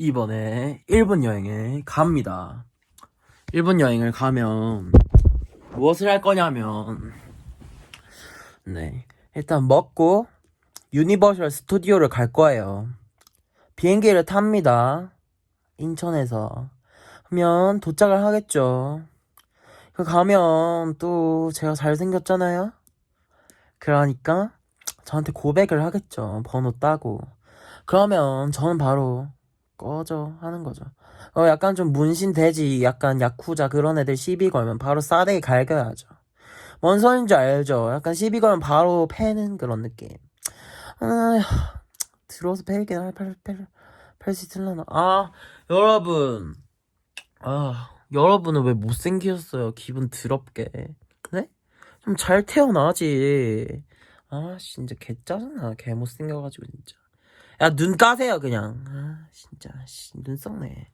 이번에 일본 여행에 갑니다. 일본 여행을 가면 무엇을 할 거냐면 네 일단 먹고 유니버셜 스튜디오를 갈 거예요. 비행기를 탑니다. 인천에서 하면 도착을 하겠죠. 그 가면 또 제가 잘생겼잖아요. 그러니까 저한테 고백을 하겠죠. 번호 따고. 그러면 저는 바로 꺼져 하는 거죠. 어, 약간 좀 문신 돼지, 약간 야쿠자 그런 애들 시비 걸면 바로 싸대기 갈겨야죠. 뭔 소린지 알죠? 약간 시비 걸면 바로 패는 그런 느낌. 아, 들어서 패긴 할, 팔, 팔, 팔수 있을라나. 아, 여러분. 아, 여러분은 왜 못생기셨어요? 기분 더럽게. 네? 좀 잘 태어나지. 아, 진짜 개 짜증나. 개 못생겨가지고, 진짜. 야, 눈 까세요, 그냥. 아, 진짜. 씨, 눈 썩네.